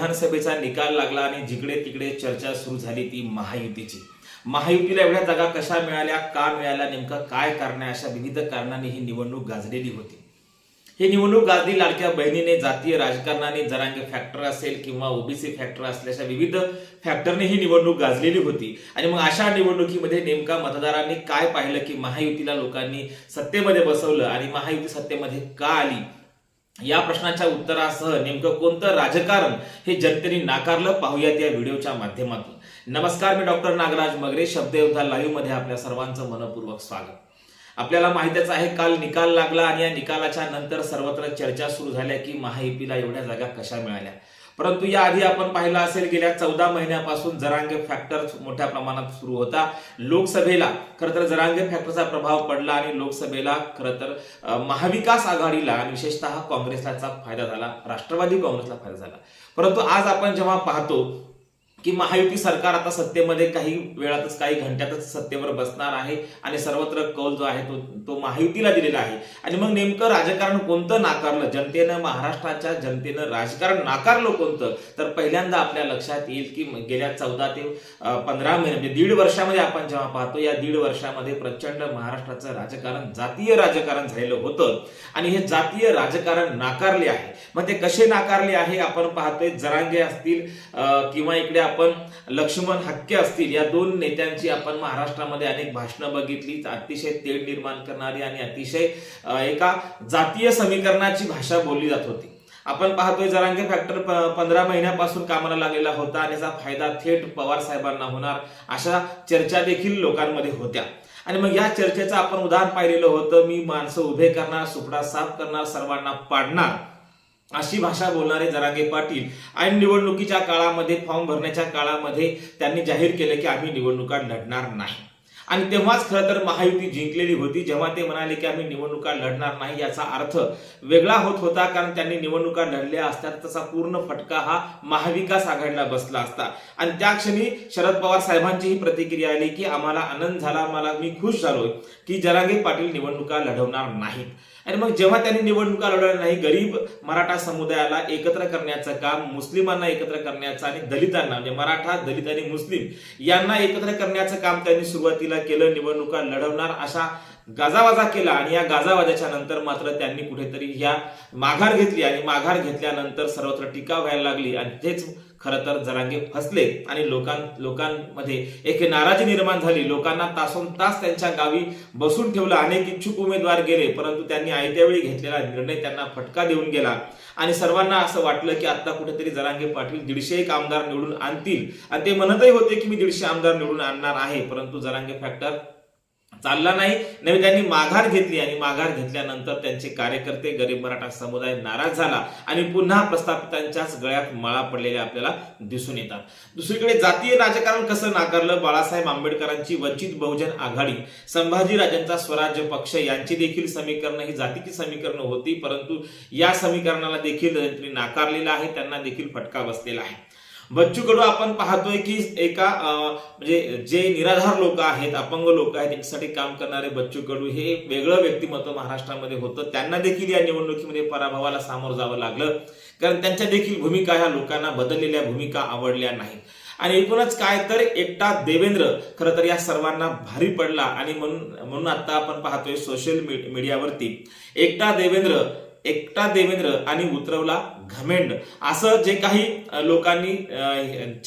विधानसभेचा निकाल लागला आणि जिकडे तिकडे चर्चा सुरू झाली ती महायुतीची. महायुतीला एवढ्या जागा कशा मिळाल्या का मिळाल्या नेमकं काय कारण आहे अशा विविध कारणांनी ही निवडणूक गाजलेली होती. ही निवडणूक गाजली लाडक्या बहिणीने जातीय राजकारणाने जरांगे फॅक्टर असेल किंवा ओबीसी फॅक्टर असल्याच्या विविध फॅक्टरने ही निवडणूक गाजलेली होती. आणि मग अशा निवडणुकीमध्ये नेमका मतदारांनी काय पाहिलं की महायुतीला लोकांनी सत्तेमध्ये बसवलं आणि महायुती सत्तेमध्ये का आली? या प्रश्नाच्या उत्तरासह नेमकं कोणतं राजकारण हे जनतेने नाकारलं पाहूयात या व्हिडिओच्या माध्यमातून. नमस्कार मी डॉक्टर नागराज मगरे शब्दयोद्धा लाईव्हमध्ये आपल्या सर्वांचं मनपूर्वक स्वागत. आपल्याला माहितीच आहे काल निकाल लागला आणि या निकालाच्या नंतर सर्वत्र चर्चा सुरू झाल्या की महायुतीला एवढ्या जागा कशा मिळाल्या? परंतु या आधी आपण पाहिलं असेल गेल्या चौदा महिन्यापासून जरांगे फॅक्टर मोठ्या प्रमाणात सुरू होता. लोकसभेला खरं तर जरांगे फॅक्टरचा प्रभाव पडला आणि लोकसभेला खरं तर महाविकास आघाडीला आणि विशेषतः काँग्रेसला फायदा झाला राष्ट्रवादी काँग्रेसला फायदा झाला. परंतु आज आपण जेव्हा पाहतो की महायुती सरकार आता सत्तेमध्ये काही वेळातच काही घंट्यातच सत्तेवर बसणार आहे आणि सर्वत्र कौल जो आहे तो तो महायुतीला दिलेला आहे. आणि मग नेमकं राजकारण कोणतं नाकारलं? जनतेनं महाराष्ट्राच्या जनतेनं राजकारण नाकारलं कोणतं? तर पहिल्यांदा आपल्या लक्षात येईल की गेल्या चौदा ते पंधरा महिने म्हणजे दीड वर्षामध्ये आपण जेव्हा पाहतो या दीड वर्षामध्ये प्रचंड महाराष्ट्राचं राजकारण जातीय राजकारण झालेलं होतं. आणि हे जातीय राजकारण नाकारले आहे. मग ते कसे नाकारले आहे? आपण पाहतोय जरांगे असतील किंवा इकडे आपण लक्ष्मण हक्के असतील या दोन नेत्यांची आपण महाराष्ट्रामध्ये अनेक भाषणं बघितली. अतिशय तेढ निर्माण करणारी आणि अतिशय एका जातीय समीकरणाची भाषा बोलली जात होती. आपण पाहतोय जरांगे फॅक्टर पंधरा महिन्यापासून कामाला लागलेला होता आणि याचा फायदा थेट पवार साहेबांना होणार अशा चर्चा देखील लोकांमध्ये होत्या. आणि मग या चर्चेचं आपण उदाहरण पाहिलेलं होतं मी माणसं उभे करणार सुपडा साफ करणार सर्वांना पाडणार. अशी भाषा बोलणारे जरांगे पाटील आणि निवडणुकीच्या काळामध्ये फॉर्म भरण्याच्या काळामध्ये त्यांनी जाहीर केलं की आम्ही निवडणुका लढणार नाही. आणि तेव्हाच खरं तर महायुती जिंकलेली होती. जेव्हा ते म्हणाले की आम्ही निवडणुका लढणार नाही याचा अर्थ वेगळा होत होता कारण त्यांनी निवडणुका लढल्या असत्या तसा पूर्ण फटका हा महाविकास आघाडीला बसला असता. आणि त्या क्षणी शरद पवार साहेबांची ही प्रतिक्रिया आली की आम्हाला आनंद झाला मला मी खुश झालोय की जरांगे पाटील निवडणुका लढवणार नाहीत. आणि मग जेव्हा त्यांनी निवडणुका लढवल्या नाही गरीब मराठा समुदायाला एकत्र करण्याचं काम मुस्लिमांना एकत्र करण्याचं आणि दलितांना म्हणजे मराठा दलित आणि मुस्लिम यांना एकत्र करण्याचं काम त्यांनी सुरुवातीला केलं निवडणुका लढवणार अशा गाजावाजा केला आणि या गाजावाजाच्या नंतर मात्र त्यांनी कुठेतरी ह्या माघार घेतली आणि माघार घेतल्यानंतर सर्वत्र टीका व्हायला लागली. आणि तेच खरं तर जरांगे फसले आणि लोकां लोकांमध्ये एक नाराजी निर्माण झाली. लोकांना तासोन तास त्यांच्या गावी बसून ठेवलं. अनेक इच्छुक उमेदवार गेले परंतु त्यांनी आयत्या वेळी घेतलेला निर्णय त्यांना फटका देऊन गेला. आणि सर्वांना असं वाटलं की आता कुठेतरी जरांगे पाटील दीडशे एक आमदार निवडून आणतील. आणि ते म्हणतही होते की मी दीडशे आमदार निवडून आणणार आहे परंतु जरांगे फॅक्टर चालला नाही. नव्हे त्यांनी माघार घेतली आणि माघार घेतल्यानंतर त्यांचे कार्यकर्ते गरीब मराठा समुदाय नाराज झाला आणि पुन्हा प्रस्थापितांच्याच गळ्यात माळा पडलेल्या आपल्याला दिसून येतात. दुसरीकडे जातीय राजकारण कसं नाकारलं? बाळासाहेब आंबेडकरांची वंचित बहुजन आघाडी संभाजीराजांचा स्वराज्य पक्ष यांची देखील समीकरणं ही जातीची समीकरणं होती परंतु या समीकरणाला देखील नाकारलेलं आहे त्यांना देखील फटका बसलेला आहे. बच्चू कडू आपण पाहतोय की एका म्हणजे जे निराधार लोक आहेत अपंग लोक आहेत त्यांच्यासाठी काम करणारे बच्चू कडू हे एक वेगळं व्यक्तिमत्व महाराष्ट्रामध्ये होतं. त्यांना देखील या निवडणुकीमध्ये पराभवाला सामोरं जावं लागलं. कारण त्यांच्या देखील भूमिका ह्या लोकांना बदललेल्या भूमिका आवडल्या नाहीत. आणि एकूणच काय तर एकटा देवेंद्र खरं तर या सर्वांना भारी पडला. आणि म्हणून म्हणून आता आपण पाहतोय सोशल मीडियावरती एकटा देवेंद्र एकटा देवेंद्र आणि उतरवला घमेंड. असं जे काही लोकांनी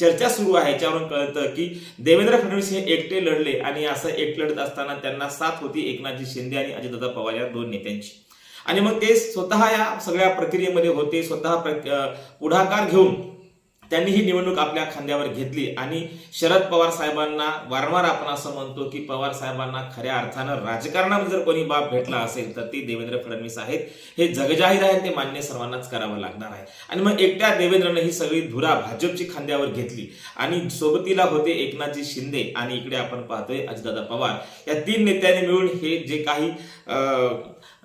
चर्चा सुरू आहे याच्यावरून कळतं की देवेंद्र फडणवीस हे एकटे लढले आणि असं एकटे लढत असताना त्यांना साथ होती एकनाथजी शिंदे आणि अजितदादा पवार या दोन नेत्यांची. आणि मग ते स्वतः या सगळ्या प्रक्रियेमध्ये होते स्वतः प्र- पुढाकार घेऊन त्यांनी ही निवडणूक आपल्या खांद्यावर घेतली आणि शरद पवार साहेबांना वारंवार आपण असं म्हणतो की पवार साहेबांना खऱ्या अर्थानं राजकारणामध्ये जर कोणी बाब भेटला असेल तर ती देवेंद्र फडणवीस आहेत. हे जगजाहीर आहे ते मान्य सर्वांनाच करावं लागणार आहे. आणि मग एकट्या देवेंद्रने ही सगळी धुरा भाजपची खांद्यावर घेतली. आणि सोबतीला होते एकनाथजी शिंदे आणि इकडे आपण पाहतोय अजितदादा पवार. या तीन नेत्यांनी मिळून हे जे काही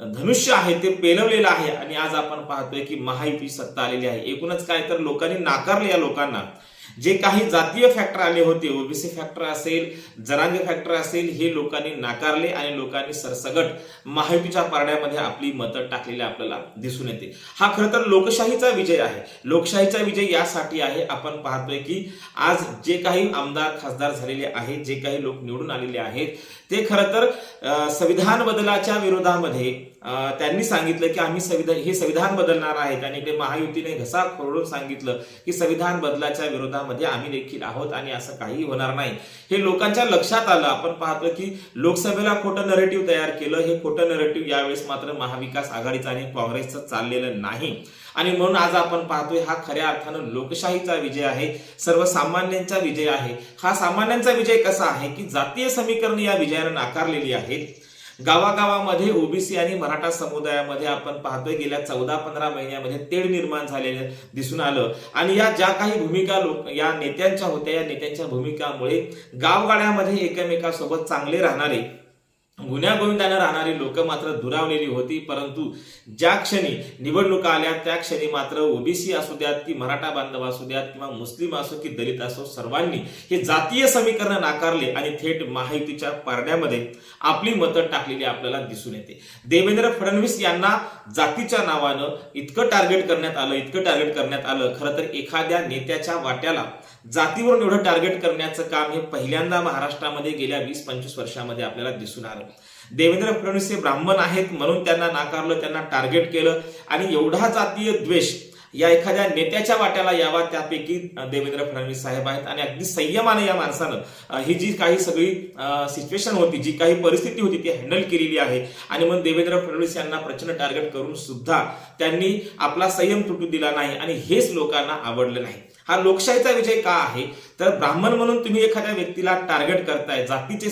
धनुष्य आहे ते पेलवलेलं आहे. आणि आज आपण पाहतोय की महायुती सत्ता आलेली आहे. एकूणच काय तर लोकांनी नाकारले या लोकांना. जे काही जातीय फॅक्टर आले होते ओबीसी फॅक्टर असेल जरांगे फॅक्टर असेल हे लोकांनी नाकारले आणि लोकांनी सरसगट महायुतीच्या पारड्यामध्ये आपली मतं टाकलेली आपल्याला दिसून येते. हा खरं तर लोकशाहीचा विजय आहे. लोकशाहीचा विजय यासाठी आहे. आपण पाहतोय की आज जे काही आमदार खासदार झालेले आहेत जे काही लोक निवडून आलेले आहेत ते खरं तर संविधान बदलाच्या विरोधामध्ये त्यांनी सांगितलं की आम्ही संविधान हे संविधान बदलणार आहे आणि ते महायुतीने घसा खोरडून सांगितलं की संविधान बदलाच्या विरोधामध्ये आम्ही देखील आहोत आणि असं काही होणार नाही. हे लोकांच्या लक्षात आलं. आपण पाहतो की लोकसभेला खोटं नरेटिव्ह तयार केलं. हे खोटं नरेटिव्ह यावेळेस मात्र महाविकास आघाडीचं आणि काँग्रेसचं चाललेलं नाही. आणि म्हणून आज आपण पाहतोय हा खऱ्या अर्थानं लोकशाहीचा विजय आहे. सर्वसामान्यांचा विजय आहे. हा सामान्यांचा विजय कसा आहे की जातीय समीकरण या विजयानं नाकारलेली आहेत? गावागावामध्ये ओबीसी आणि मराठा समुदायामध्ये आपण पाहतोय गेल्या चौदा पंधरा महिन्यामध्ये तेढ निर्माण झालेलं दिसून आलं. आणि या ज्या काही भूमिका लोक या नेत्यांच्या होत्या या नेत्यांच्या भूमिकामुळे गावगाड्यामध्ये एकमेकासोबत चांगले राहणारे गुण्यागोविंदानं राहणारी लोक मात्र दुरावलेली होती परंतु ज्या क्षणी निवडणुका आल्या त्या क्षणी मात्र ओबीसी असू द्यात की मराठा बांधव असू द्यात किंवा मुस्लिम असो की दलित असो सर्वांनी हे जातीय समीकरण नाकारले आणि थेट महायुतीच्या पारड्यामध्ये आपली मतं टाकलेली आपल्याला दिसून येते. देवेंद्र फडणवीस यांना जातीच्या नावानं इतकं टार्गेट करण्यात आलं इतकं टार्गेट करण्यात आलं खरं तर एखाद्या नेत्याच्या वाट्याला जातीवरून एवढं टार्गेट करण्याचं काम हे पहिल्यांदा महाराष्ट्रामध्ये गेल्या वीस पंचवीस वर्षामध्ये आपल्याला दिसून आलं. देवेंद्र फडणवीस हे ब्राह्मण आहेत म्हणून त्यांना नाकारलं त्यांना टार्गेट केलं. आणि एवढा जातीय द्वेष या एखाद्या नेत्याच्या वाट्याला यावा त्यापैकी देवेंद्र फडणवीस साहेब आहेत. आणि अगदी संयमाने या माणसानं ही जी काही सगळी सिच्युएशन होती जी काही परिस्थिती होती ती हँडल केलेली आहे. आणि मग देवेंद्र फडणवीस यांना प्रचंड टार्गेट करून सुद्धा त्यांनी आपला संयम तुटू दिला नाही आणि हेच लोकांना आवडलं नाही. हा लोकशाहीचा विजय का आहे? तर ब्राह्मण म्हणून तुम्ही एखाद्या व्यक्तीला टार्गेट करताय जातीचे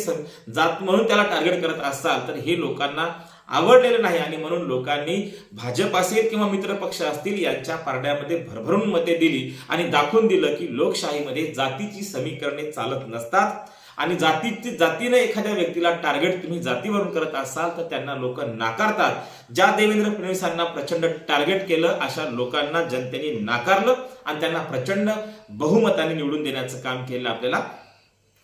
जात म्हणून त्याला टार्गेट करत असाल तर हे लोकांना आवडलेलं नाही आणि म्हणून लोकांनी भाजप असेल किंवा मित्र पक्ष असतील यांच्या पारड्यामध्ये भरभरून मते दिली आणि दाखवून दिलं की लोकशाहीमध्ये जातीची समीकरणे चालत नसतात. आणि जातीची जातीने एखाद्या व्यक्तीला टार्गेट तुम्ही जातीवरून करत असाल तर त्यांना लोक नाकारतात. ज्या देवेंद्र फडणवीसांना प्रचंड टार्गेट केलं अशा लोकांना जनतेने नाकारलं आणि त्यांना प्रचंड बहुमताने निवडून देण्याचं काम केलं आपल्याला.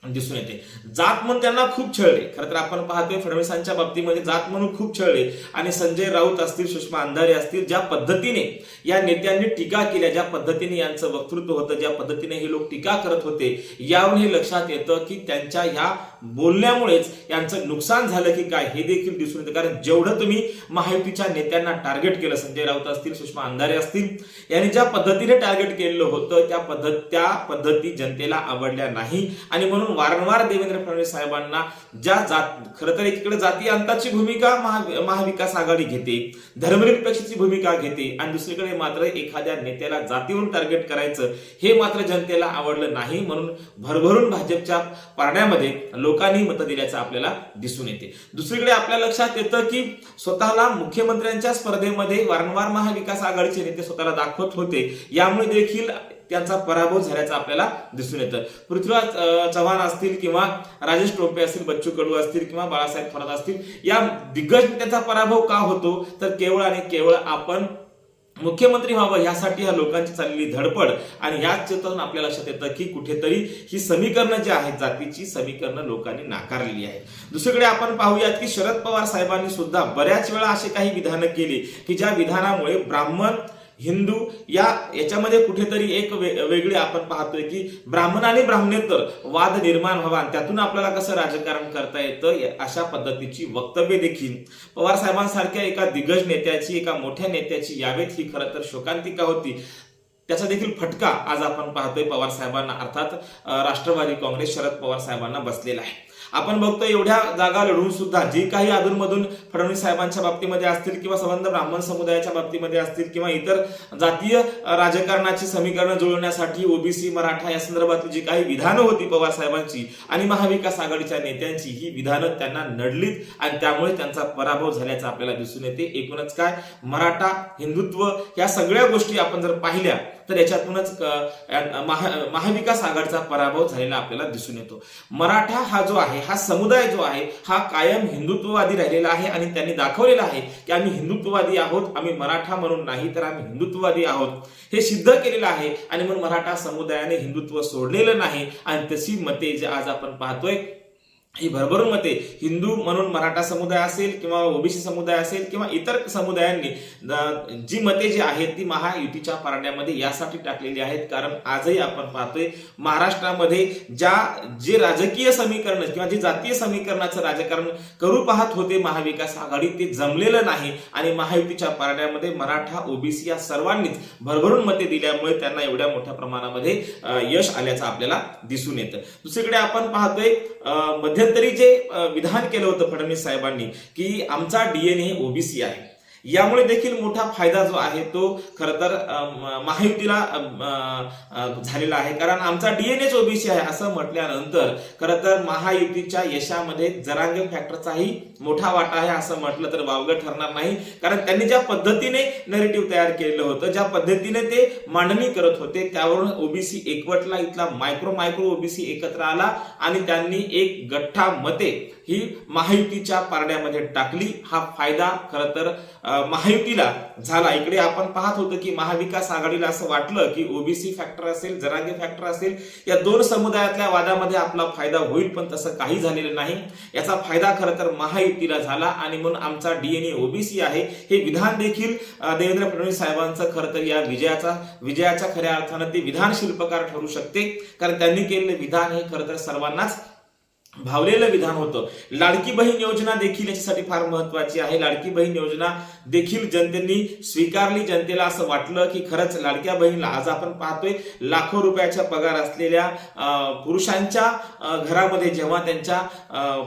दिसून येते. जात म्हणून त्यांना खूप छळले. खरं तर आपण पाहतोय फडणवीसांच्या बाबतीमध्ये जात म्हणून खूप छळले. आणि संजय राऊत असतील सुषमा अंधारे असतील ज्या पद्धतीने या नेत्यांनी टीका केल्या ज्या पद्धतीने यांचं वक्तृत्व होतं ज्या पद्धतीने हे लोक टीका करत होते यावरून हे लक्षात येतं की त्यांच्या ह्या बोलण्यामुळेच यांचं नुकसान झालं की काय हे देखील दिसून येतं. कारण जेवढं तुम्ही महायुतीच्या नेत्यांना टार्गेट केलं संजय राऊत असतील सुषमा अंधारे असतील यांनी ज्या पद्धतीने टार्गेट केलेलं होतं त्या पद्धत त्या पद्धती जनतेला आवडल्या नाही. आणि म्हणून वारंवार देवेंद्र फडणवीस साहेबांना ज्या जात खरं तर एकीकडे जातीय अंताची भूमिका महा महाविकास आघाडी घेते धर्मनिरपेक्षची भूमिका घेते आणि दुसरीकडे मात्र एखाद्या नेत्याला जातीवरून टार्गेट करायचं हे मात्र जनतेला आवडलं नाही म्हणून भरभरून भाजपच्या पारण्यामध्ये लोकांनी मतं दिल्याचं आपल्याला दिसून येते. दुसरीकडे आपल्या लक्षात येतं की स्वतःला मुख्यमंत्र्यांच्या स्पर्धेमध्ये वारंवार महाविकास आघाडीचे नेते स्वतःला दाखवत होते. यामुळे देखील त्यांचा पराभव झाल्याचं आपल्याला दिसून येतं. पृथ्वीराज चव्हाण असतील किंवा राजेश टोपे असतील बच्चू कडू असतील किंवा बाळासाहेब थोरात असतील या दिग्गज नेत्याचा पराभव का होतो? तर केवळ आणि केवळ आपण मुख्यमंत्री व्हावं यासाठी ह्या लोकांची चाललेली धडपड आणि याच चित्रातून आपल्या लक्षात येतं की कुठेतरी ही समीकरणं जी आहेत जातीची समीकरणं लोकांनी नाकारलेली आहेत. दुसरीकडे आपण पाहूयात की शरद पवार साहेबांनी सुद्धा बऱ्याच वेळा असे काही विधानं केली की ज्या विधानामुळे ब्राह्मण हिंदू या याच्यामध्ये कुठेतरी एक वे- वेगळी आपण पाहतोय की ब्राह्मण आणि ब्राह्मणेतर वाद निर्माण व्हावा आणि त्यातून आपल्याला कसं राजकारण करता येतं अशा पद्धतीची वक्तव्य देखील पवार साहेबांसारख्या एका दिग्गज नेत्याची एका मोठ्या नेत्याची यावेत ही खरं तर शोकांतिका होती. त्याचा देखील फटका आज आपण पाहतोय पवार साहेबांना अर्थात राष्ट्रवादी काँग्रेस शरद पवार साहेबांना बसलेला आहे. आपण बघतो एवढ्या जागा लढून सुद्धा जी काही अधूनमधून फडणवीस साहेबांच्या बाबतीमध्ये असतील किंवा संबंध ब्राह्मण समुदायाच्या बाबतीमध्ये असतील किंवा इतर जातीय राजकारणाची समीकरणं जुळवण्यासाठी ओबीसी मराठा या संदर्भातली जी काही विधानं होती पवार साहेबांची आणि महाविकास आघाडीच्या नेत्यांची ही विधानं त्यांना नडलीत आणि त्यामुळे त्यांचा पराभव झाल्याचं आपल्याला दिसून येते. एकूणच काय? मराठा हिंदुत्व या सगळ्या गोष्टी आपण जर पाहिल्या तर याच्यातूनच महा महाविकास आघाडीचा पराभव झालेला आपल्याला दिसून येतो. मराठा हा जो आहे हा समुदाय जो आहे हा कायम हिंदुत्ववादी राहिलेला आहे आणि त्यांनी दाखवलेला आहे की आम्ही हिंदुत्ववादी आहोत आम्ही मराठा म्हणून नाही तर आम्ही हिंदुत्ववादी आहोत. हे सिद्ध केलेलं आहे आणि म्हणून मराठा समुदायाने हिंदुत्व सोडलेलं नाही. आणि तशी मते जे आज आपण पाहतोय ही भरभरून मते हिंदू म्हणून मराठा समुदाय असेल किंवा ओबीसी समुदाय असेल किंवा इतर समुदायांनी जी मते जी आहेत ती महायुतीच्या पारड्यामध्ये यासाठी टाकलेली आहेत. कारण आजही आपण पाहतोय महाराष्ट्रामध्ये ज्या जे राजकीय समीकरण किंवा जे जातीय समीकरणाचं राजकारण करू पाहत होते महाविकास आघाडी ते जमलेलं नाही. आणि महायुतीच्या पारड्यामध्ये मराठा ओबीसी या सर्वांनीच भरभरून मते दिल्यामुळे त्यांना एवढ्या मोठ्या प्रमाणामध्ये यश आल्याचं आपल्याला दिसून येतं. दुसरीकडे आपण पाहतोय मध्य मध्यंतरी जे विधान केलं होतं फडणवीस साहेबांनी की आमचा डीएनए ओबीसी आहे. यामुळे देखील मोठा फायदा जो आहे तो खर तर महायुतीला झालेला आहे. कारण आमचा डीएनएच ओबीसी आहे असं म्हटल्यानंतर खरं तर महायुतीच्या यशामध्ये जरांगे फॅक्टरचाही मोठा वाटा आहे असं म्हटलं तर वावगं ठरणार नाही. कारण त्यांनी ज्या पद्धतीने नरेटिव्ह तयार केलेलं होतं ज्या पद्धतीने ते मांडणी करत होते त्यावरून ओबीसी एकवटला इथला मायक्रो मायक्रो ओबीसी एकत्र आला आणि त्यांनी एक गठ्ठा मते ही महायुतीच्या पारड्यामध्ये टाकली. हा फायदा खरं तर महायुतीला झाला. इकडे आपण पाहत होतो की महाविकास आघाडीला असं वाटलं की ओबीसी फॅक्टर असेल जरांगे फॅक्टर असेल या दोन समुदायातल्या वादामध्ये आपला फायदा होईल पण तसं काही झालेलं नाही. याचा फायदा खरं तर महायुतीला झाला आणि म्हणून आमचा डीएनए ओबीसी आहे. हे विधान देखील देवेंद्र फडणवीस साहेबांचं खरं तर या विजयाचा विजयाच्या खऱ्या अर्थानं ते विधान शिल्पकार ठरू शकते. कारण त्यांनी केलेलं विधान हे खरं तर सर्वांनाच भावलेलं विधान होतं. लाडकी बहीण योजना देखील याच्यासाठी फार महत्वाची आहे. लाडकी बहीण योजना देखील जनतेने स्वीकारली. जनतेला असं वाटलं की खरंच लाडक्या बहिणीला आज आपण पाहतोय लाखो रुपयाचा पगार असलेल्या पुरुषांच्या घरामध्ये जेव्हा त्यांच्या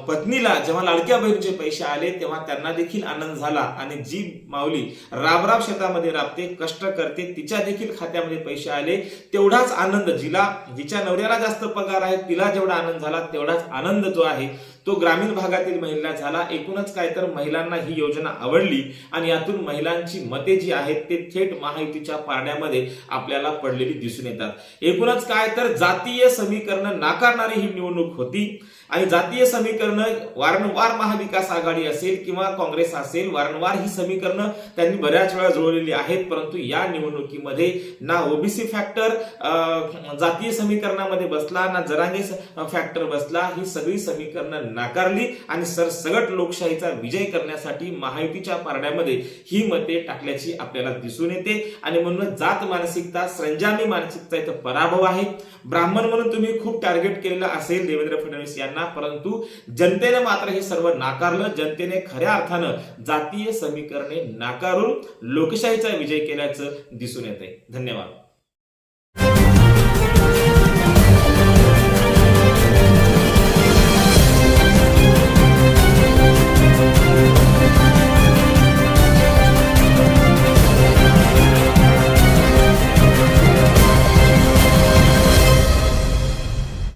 पत्नीला जेव्हा लाडक्या बहिणीचे पैसे आले तेव्हा त्यांना देखील आनंद झाला आणि जी माऊली राबराब शेतामध्ये राबते कष्ट करते तिच्या देखील खात्यामध्ये पैसे आले तेवढाच आनंद जिला जिच्या नवऱ्याला जास्त पगार आहे तिला जेवढा आनंद झाला तेवढाच आनंद जो आहे तो ग्रामीण भागातील महिला झाला. एकूणच काय तर महिलांना ही योजना आवडली आणि यातून महिलांची मते जी आहेत ते थेट महायुतीच्या पारण्यामध्ये आपल्याला पडलेली दिसून येतात. एकूणच काय तर जातीय समीकरण नाकारणारी ही निवडणूक होती. आणि जातीय समीकरण वारंवार महाविकास आघाडी असेल किंवा काँग्रेस असेल वारंवार ही समीकरणं त्यांनी बऱ्याच वेळा जुळवलेली आहेत परंतु या निवडणुकीमध्ये ना ओबीसी फॅक्टर जातीय समीकरणामध्ये बसला ना जरांगे फॅक्टर बसला ही सगळी समीकरणं नाकारली आणि सरसगट लोकशाहीचा विजय करण्यासाठी महायुतीच्या पारड्यामध्ये ही मते टाकल्याची आपल्याला दिसून येते. आणि म्हणून जात मानसिकता संजामी मानसिकता इथं पराभव आहे. ब्राह्मण म्हणून तुम्ही खूप टार्गेट केलेलं असेल देवेंद्र फडणवीस यांना. परंतु जनतेने मात्र हे सर्व नाकारलं. जनतेने खऱ्या अर्थानं जातीय समीकरणे नाकारून लोकशाहीचा विजय केल्याचं दिसून येते धन्यवाद.